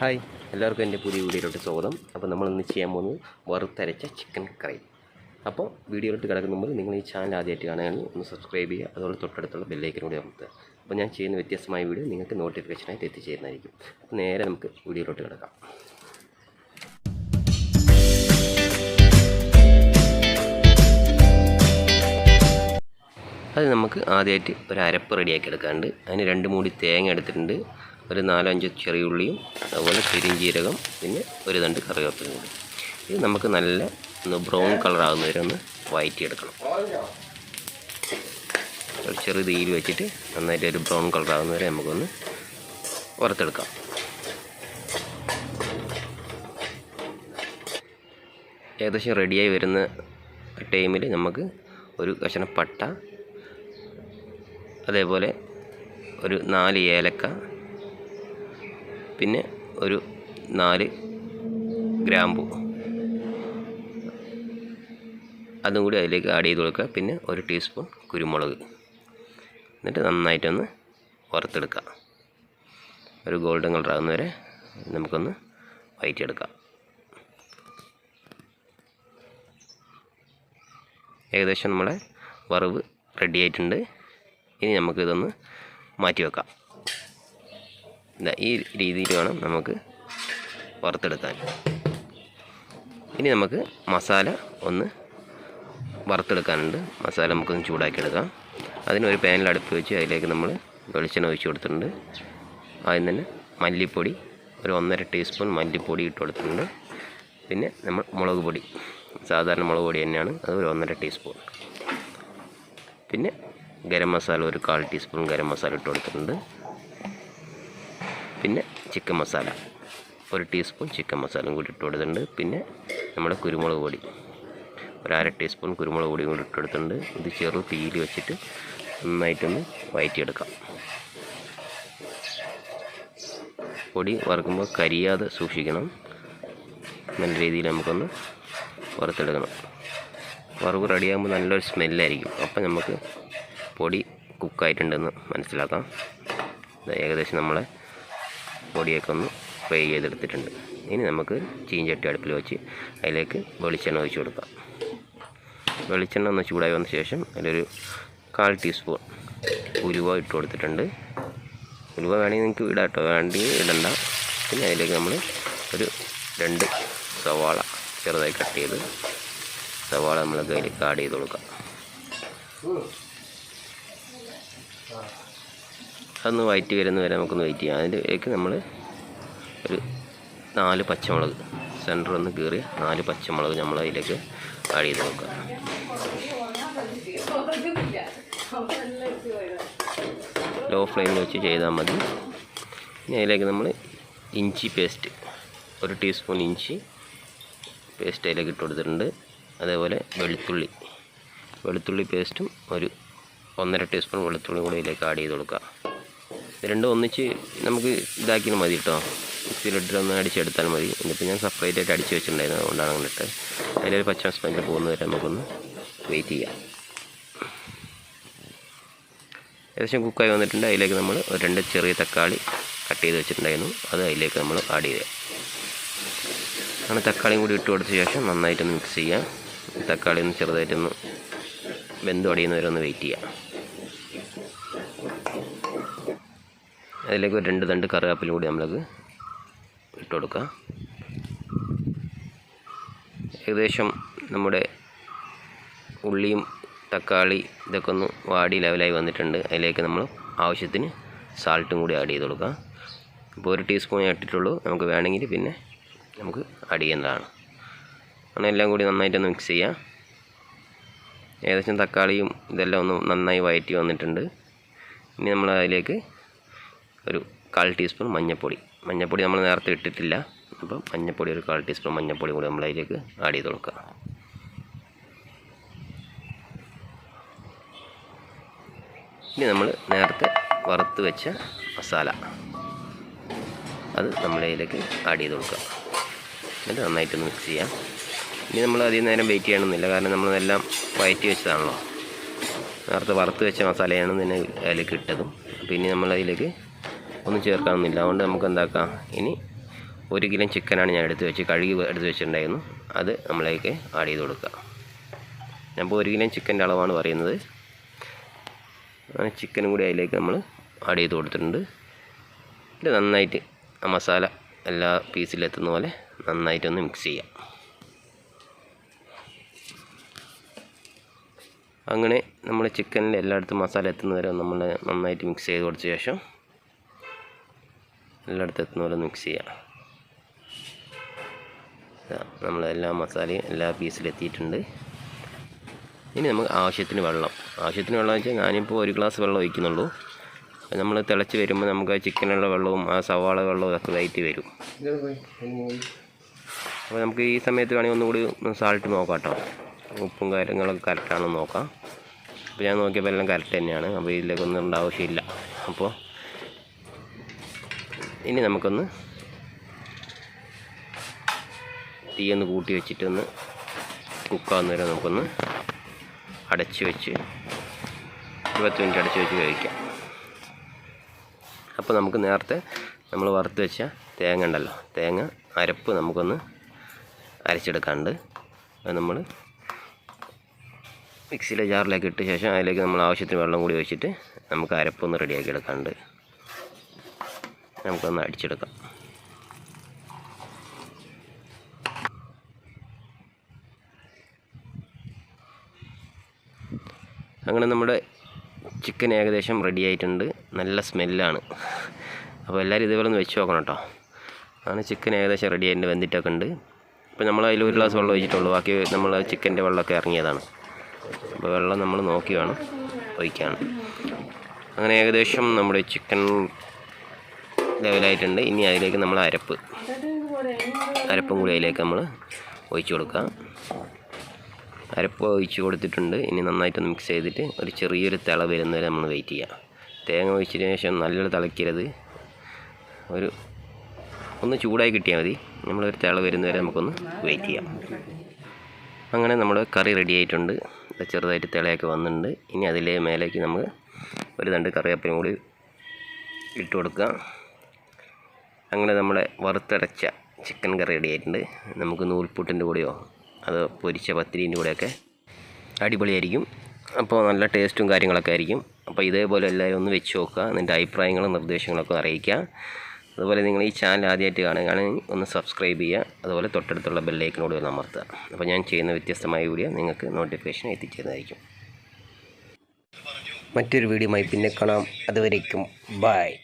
Hi. എല്ലാവർക്കും എന്റെ പുതിയ വീഡിയോയിലോട്ട് സ്വാഗതം. അപ്പോൾ നമ്മൾ ഇന്ന് ചെയ്യാൻ പോകുന്നത് വറുത്തരച്ച ചിക്കൻ കറി അപ്പോൾ വീഡിയോയിലോട്ട് കിടക്കുന്ന മുമ്പ് നിങ്ങൾ ഈ ചാനൽ ആദ്യമായിട്ട് കാണുകയാണെങ്കിൽ ഒന്ന് സബ്സ്ക്രൈബ് ചെയ്യുക. അതുപോലെ തൊട്ടടുത്തുള്ള ബെല്ലൈക്കൻ കൂടി അമർത്തുക. അപ്പോൾ ഞാൻ ചെയ്യുന്ന വ്യത്യസ്തമായ വീഡിയോ നിങ്ങൾക്ക് നോട്ടിഫിക്കേഷനായിട്ട് എത്തിച്ചേരുന്നതായിരിക്കും. അപ്പോൾ നേരെ നമുക്ക് വീഡിയോയിലോട്ട് കിടക്കാം. അത് നമുക്ക് ആദ്യമായിട്ട് ഒരു അരപ്പ് റെഡിയാക്കി എടുക്കാണ്ട് അതിന് രണ്ട് മൂടി തേങ്ങ എടുത്തിട്ടുണ്ട്. ഒരു നാലഞ്ച് ചെറിയുള്ളിയും അതുപോലെ പെരിഞ്ചീരകം പിന്നെ ഒരു രണ്ട് കറിവേപ്പിലും കൂടി. ഇത് നമുക്ക് നല്ല ഒന്ന് ബ്രൗൺ കളർ വരെ ഒന്ന് വഴറ്റിയെടുക്കണം ഒരു ചെറു തീയിൽ വെച്ചിട്ട് നന്നായിട്ട് ഒരു ബ്രൗൺ കളർ വരെ നമുക്കൊന്ന് വറുത്തെടുക്കാം. ഏകദേശം റെഡിയായി വരുന്ന ടൈമിൽ നമുക്ക് ഒരു കഷണം പട്ട അതേപോലെ ഒരു നാല് ഏലക്ക പിന്നെ ഒരു നാല് ഗ്രാമ്പു. അതും കൂടി അതിലേക്ക് ആഡ് ചെയ്ത് കൊടുക്കുക. പിന്നെ ഒരു ടീസ്പൂൺ കുരുമുളക്. എന്നിട്ട് നന്നായിട്ടൊന്ന് വറുത്തെടുക്കുക. ഒരു ഗോൾഡൻ കളർ ആകുന്ന വരെ നമുക്കൊന്ന് വയറ്റിയെടുക്കാം. ഏകദേശം നമ്മുടെ വറവ് റെഡി ആയിട്ടുണ്ട്. ഇനി നമുക്കിതൊന്ന് മാറ്റി വെക്കാം ഈ രീതിയിൽ വേണം നമുക്ക് വറുത്തെടുക്കാൻ. ഇനി നമുക്ക് മസാല ഒന്ന് വറുത്തെടുക്കാനുണ്ട്. മസാല നമുക്കൊന്ന് ചൂടാക്കിയെടുക്കാം. അതിനൊരു പാനിൽ അടുപ്പ് വെച്ച് അതിലേക്ക് നമ്മൾ വെളിച്ചെണ്ണ ഒഴിച്ച് കൊടുത്തിട്ടുണ്ട്. ആദ്യം തന്നെ മല്ലിപ്പൊടി ഒരു ഒന്നര ടീസ്പൂൺ മല്ലിപ്പൊടി ഇട്ട് കൊടുത്തിട്ടുണ്ട്. പിന്നെ നമ്മൾ മുളക് പൊടി സാധാരണ മുളക് പൊടി തന്നെയാണ് അത് ഒരു ഒന്നര ടീസ്പൂൺ. പിന്നെ ഗരം മസാല ഒരു കാൽ ടീസ്പൂൺ ഗരം മസാല ഇട്ട് കൊടുത്തിട്ടുണ്ട്. പിന്നെ ചിക്കൻ മസാല. ഒരു ടീസ്പൂൺ ചിക്കൻ മസാലയും കൂടി ഇട്ട് കൊടുത്തിട്ടുണ്ട്. പിന്നെ നമ്മുടെ കുരുമുളക് പൊടി. ഒരു അര ടീസ്പൂൺ കുരുമുളക് പൊടിയും കൂടി ഇട്ട് കൊടുത്തിട്ടുണ്ട്. ഇത് ചെറു തീയിൽ വെച്ചിട്ട് നന്നായിട്ടൊന്ന് വയറ്റിയെടുക്കാം. പൊടി വറുക്കുമ്പോൾ കരിയാതെ സൂക്ഷിക്കണം. നല്ല രീതിയിൽ നമുക്കൊന്ന് വറുത്തെടുക്കണം. വറവ് റെഡിയാകുമ്പോൾ നല്ലൊരു സ്മെല്ലായിരിക്കും. അപ്പം നമുക്ക് പൊടി കുക്കായിട്ടുണ്ടെന്ന് മനസ്സിലാക്കാം. ഏകദേശം നമ്മളെ പൊടിയൊക്കെ ഒന്ന് ഫ്രൈ ചെയ്തെടുത്തിട്ടുണ്ട്. ഇനി നമുക്ക് ചീഞ്ചട്ടി അടുപ്പിൽ വെച്ച് അതിലേക്ക് വെളിച്ചെണ്ണ ഒഴിച്ച് കൊടുക്കാം. വെളിച്ചെണ്ണ ഒന്ന് ചൂടായി വന്ന ശേഷം അതിലൊരു കാൽ ടീസ്പൂൺ ഉലുവ ഇട്ട് കൊടുത്തിട്ടുണ്ട്. ഉലുവ വേണമെങ്കിൽ നിങ്ങൾക്ക് ഇടാം കേട്ടോ. വേണ്ടെങ്കിൽ ഇടണ്ട. പിന്നെ അതിലേക്ക് നമ്മൾ ഒരു രണ്ട് സവാള ചെറുതായി കട്ട് ചെയ്ത് സവാള നമ്മൾ അതിലേക്ക് ആഡ് ചെയ്ത് കൊടുക്കാം. അതൊന്ന് വയറ്റ് വരുന്ന വരെ നമുക്കൊന്ന് വെയിറ്റ് ചെയ്യാം. അതിലേക്ക് നമ്മൾ ഒരു നാല് പച്ചമുളക് സെന്റർ ഒന്ന് കീറി നാല് പച്ചമുളക് നമ്മൾ അതിലേക്ക് ആഡ് ചെയ്ത് നോക്കുക ലോ ഫ്ലെയിമിൽ വെച്ച് ചെയ്താൽ മതി. ഇനി അതിലേക്ക് നമ്മൾ ഇഞ്ചി പേസ്റ്റ് ഒരു ടീസ്പൂൺ ഇഞ്ചി പേസ്റ്റ് അതിലേക്ക് ഇട്ട് കൊടുത്തിട്ടുണ്ട്. അതേപോലെ വെളുത്തുള്ളി. വെളുത്തുള്ളി പേസ്റ്റും ഒരു ഒന്നര ടീസ്പൂൺ വെളുത്തുള്ളി കൂടി ഇതിലേക്ക് ആഡ് ചെയ്ത് കൊടുക്കുക. രണ്ടും ഒന്നിച്ച് നമുക്ക് ഇതാക്കിയാൽ മതി കേട്ടോ. മിക്സിയിലിട്ടിട്ട് ഒന്ന് അടിച്ചെടുത്താൽ മതി. എന്നിട്ട് ഞാൻ സെപ്പറേറ്റ് ആയിട്ട് അടിച്ച് വെച്ചിട്ടുണ്ടായിരുന്നു. അതുകൊണ്ടാണ് അങ്ങോട്ട് അതിലൊരു പച്ച സ്മെല്ല് പോകുന്ന വരെ നമുക്കൊന്ന് വെയിറ്റ് ചെയ്യാം. ഏകദേശം കുക്കായി വന്നിട്ടുണ്ട്. അതിലേക്ക് നമ്മൾ രണ്ട് ചെറിയ തക്കാളി കട്ട് ചെയ്ത് വെച്ചിട്ടുണ്ടായിരുന്നു. അത് അതിലേക്ക് നമ്മൾ ആഡ് ചെയ്യുക അങ്ങനെ തക്കാളിയും കൂടി ഇട്ട് കൊടുത്ത ശേഷം നന്നായിട്ടൊന്ന് മിക്സ് ചെയ്യാം. തക്കാളി ഒന്ന് ചെറുതായിട്ടൊന്ന് വെന്ത് അടിയുന്നവരെ ഒന്ന് വെയിറ്റ് ചെയ്യാം. അതിലേക്ക് രണ്ട് തണ്ട് കറിവേപ്പിലും കൂടി നമ്മളത് ഇട്ട് കൊടുക്കുക. ഏകദേശം നമ്മുടെ ഉള്ളിയും തക്കാളി ഇതൊക്കെ ഒന്ന് വാടി ലെവലായി വന്നിട്ടുണ്ട്. അതിലേക്ക് നമ്മൾ ആവശ്യത്തിന് സാൾട്ടും കൂടി ആഡ് ചെയ്ത് കൊടുക്കുക. ഇപ്പോൾ ഒരു ടീസ്പൂൺ ഇട്ടിട്ടുള്ളൂ. നമുക്ക് വേണമെങ്കിൽ പിന്നെ നമുക്ക് ആഡ് ചെയ്യേണ്ടതാണ്. അങ്ങനെ എല്ലാം കൂടി നന്നായിട്ടൊന്ന് മിക്സ് ചെയ്യാം ഏകദേശം തക്കാളിയും ഇതെല്ലാം ഒന്ന് നന്നായി വയറ്റി വന്നിട്ടുണ്ട്. ഇനി നമ്മൾ അതിലേക്ക് ഒരു കാൽ ടീസ്പൂൺ മഞ്ഞൾപ്പൊടി മഞ്ഞൾപ്പൊടി നമ്മൾ നേരത്തെ ഇട്ടിട്ടില്ല. അപ്പം മഞ്ഞൾപ്പൊടി ഒരു കാൽ ടീസ്പൂൺ മഞ്ഞൾപ്പൊടി കൂടി നമ്മൾ അതിലേക്ക് ആഡ് ചെയ്ത് കൊടുക്കുക. ഇനി നമ്മൾ നേരത്തെ വറുത്ത് വെച്ച മസാല അത് നമ്മളതിലേക്ക് ആഡ് ചെയ്ത് കൊടുക്കുക. എന്നിട്ട് നന്നായിട്ടൊന്ന് മിക്സ് ചെയ്യാം. ഇനി നമ്മൾ അധികം നേരം വെയിറ്റ് ചെയ്യണമെന്നില്ല കാരണം നമ്മൾ എല്ലാം വയറ്റി വെച്ചതാണല്ലോ. നേരത്തെ വറുത്ത് വെച്ച മസാലയാണ് തന്നെ അതിലേക്ക് ഇട്ടതും. പിന്നെ ഇനി നമ്മളതിലേക്ക് ഒന്നും ചേർക്കാനൊന്നുമില്ല. അതുകൊണ്ട് നമുക്ക് എന്താക്കാം? ഇനി ഒരു കിലോ ചിക്കനാണ് ഞാൻ എടുത്ത് വെച്ച് കഴുകി എടുത്ത് വെച്ചിട്ടുണ്ടായിരുന്നു. അത് നമ്മളേക്ക് ആഡ് ചെയ്ത് കൊടുക്കുക ഞാനിപ്പോൾ ഒരു കിലോ ചിക്കന്റെ അളവാണ് പറയുന്നത്. ചിക്കനും കൂടി അതിലേക്ക് നമ്മൾ ആഡ് ചെയ്ത് കൊടുത്തിട്ടുണ്ട്. ഇത് നന്നായിട്ട് ആ മസാല എല്ലാ പീസിലെത്തുന്ന പോലെ നന്നായിട്ടൊന്ന് മിക്സ് ചെയ്യാം. അങ്ങനെ നമ്മൾ ചിക്കനിൽ എല്ലായിടത്തും മസാല എത്തുന്നവരെ നമ്മൾ നന്നായിട്ട് മിക്സ് ചെയ്ത് കൊടുത്ത ശേഷം എല്ലായിടത്തും എത്തുന്ന പോലെ മിക്സ് ചെയ്യാം. നമ്മൾ എല്ലാ മസാലയും എല്ലാ പീസിലെത്തിയിട്ടുണ്ട് ഇനി നമുക്ക് ആവശ്യത്തിന് വെള്ളം. ആവശ്യത്തിന് വെള്ളം വെച്ചാൽ ഞാനിപ്പോൾ ഒരു ഗ്ലാസ് വെള്ളം ഒഴിക്കുന്നുള്ളൂ. നമ്മൾ തിളച്ച് വരുമ്പോൾ നമുക്ക് ആ ചിക്കനുള്ള വെള്ളവും ആ സവാള വെള്ളവും ഒക്കെ ഇതായിട്ട് വരും. അപ്പോൾ നമുക്ക് ഈ സമയത്ത് വേണമെങ്കിൽ ഒന്നുകൂടി സാൾട്ട് നോക്കാം കേട്ടോ. ഉപ്പും കാര്യങ്ങളൊക്കെ കറക്റ്റാണെന്ന് നോക്കാം. അപ്പോൾ ഞാൻ നോക്കിയപ്പോൾ എല്ലാം കറക്റ്റ് തന്നെയാണ്. അപ്പോൾ ഇതിലേക്കൊന്നും ഇടേണ്ട ആവശ്യമില്ല. അപ്പോൾ ഇനി നമുക്കൊന്ന് തീയൊന്ന് കൂട്ടി വെച്ചിട്ടൊന്ന് കുക്കാവുന്ന വരെ നമുക്കൊന്ന് അടച്ച് വെച്ച് ഇരുപത്തി മിനിറ്റ് അടച്ച് വെച്ച് കഴിക്കാം. അപ്പോൾ നമുക്ക് നേരത്തെ നമ്മൾ വറുത്ത് വെച്ച തേങ്ങ ഉണ്ടല്ലോ തേങ്ങ അരപ്പ് നമുക്കൊന്ന് അരച്ചെടുക്കാണ്ട് അത് നമ്മൾ മിക്സിയിലെ ജാറിലേക്ക് ഇട്ട ശേഷം അതിലേക്ക് നമ്മൾ ആവശ്യത്തിന് വെള്ളം കൂടി ഒഴിച്ചിട്ട് നമുക്ക് അരപ്പൊന്ന് റെഡിയാക്കി എടുക്കാണ്ട് നമുക്കൊന്ന് അടിച്ചെടുക്കാം. അങ്ങനെ നമ്മുടെ ചിക്കൻ ഏകദേശം റെഡി ആയിട്ടുണ്ട്. നല്ല സ്മെല്ലാണ് അപ്പോൾ എല്ലാവരും ഇതേപോലെ ഒന്ന് വെച്ച് നോക്കണം കേട്ടോ. അങ്ങനെ ചിക്കൻ ഏകദേശം റെഡി ആയിട്ടുണ്ട് വെന്തിട്ടൊക്കെ ഉണ്ട്. അപ്പോൾ നമ്മൾ അതിൽ ഒരു ഗ്ലാസ് വെള്ളം ഒഴിച്ചിട്ടുള്ളൂ. ബാക്കി നമ്മൾ ചിക്കന്റെ വെള്ളമൊക്കെ ഇറങ്ങിയതാണ്. അപ്പോൾ വെള്ളം നമ്മൾ നോക്കി വേണം ഒഴിക്കാൻ. അങ്ങനെ ഏകദേശം നമ്മുടെ ചിക്കൻ ലെവലായിട്ടുണ്ട്. ഇനി അതിലേക്ക് നമ്മൾ അരപ്പ്. അരപ്പും കൂടി അതിലേക്ക് നമ്മൾ ഒഴിച്ചു കൊടുക്കാം. അരപ്പ് ഒഴിച്ച് കൊടുത്തിട്ടുണ്ട്. ഇനി നന്നായിട്ടൊന്ന് മിക്സ് ചെയ്തിട്ട് ഒരു ചെറിയൊരു തിള വരുന്നവരെ നമ്മൾ വെയിറ്റ് ചെയ്യാം. തേങ്ങ ഒഴിച്ചതിന് ശേഷം നല്ലോണം തിളയ്ക്കരുത് ഒരു ഒന്ന് ചൂടായി കിട്ടിയാൽ മതി. നമ്മളൊരു തിള വരുന്നവരെ നമുക്കൊന്ന് വെയിറ്റ് ചെയ്യാം. അങ്ങനെ നമ്മുടെ കറി റെഡി ആയിട്ടുണ്ട്. ചെറുതായിട്ട് തിളയൊക്കെ വന്നിട്ടുണ്ട്. ഇനി അതിലെ മേലേക്ക് നമ്മൾ ഒരു രണ്ട് കറിവേപ്പിലും കൂടി ഇട്ട് കൊടുക്കുക അങ്ങനെ നമ്മുടെ വറുത്തടച്ച ചിക്കൻ കറി റെഡി ആയിട്ടുണ്ട്. നമുക്ക് നൂൽപുട്ടിന്റെ കൂടെയോ അത് പൊരിച്ച പത്തിരീന്റെ കൂടെയൊക്കെ അടിപൊളിയായിരിക്കും. അപ്പോൾ നല്ല ടേസ്റ്റും കാര്യങ്ങളൊക്കെ ആയിരിക്കും. അപ്പോൾ ഇതേപോലെ എല്ലാവരും ഒന്ന് വെച്ച് നോക്കുക. എന്നിന്റെ അഭിപ്രായങ്ങളും നിർദ്ദേശങ്ങളൊക്കെ അറിയിക്കുക. അതുപോലെ നിങ്ങൾ ഈ ചാനൽ ആദ്യമായിട്ട് കാണുകയാണെങ്കിൽ ഒന്ന് സബ്സ്ക്രൈബ് ചെയ്യുക. അതുപോലെ തൊട്ടടുത്തുള്ള ബെല്ലൈക്കനോട് ഒന്ന് അമർത്തുക. അപ്പോൾ ഞാൻ ചെയ്യുന്ന വ്യത്യസ്തമായ വീഡിയോ നിങ്ങൾക്ക് നോട്ടിഫിക്കേഷൻ എത്തിച്ചേരുന്നതായിരിക്കും. മറ്റൊരു വീഡിയോയുമായി പിന്നെ കാണാം. അതുവരേക്കും. ബായ്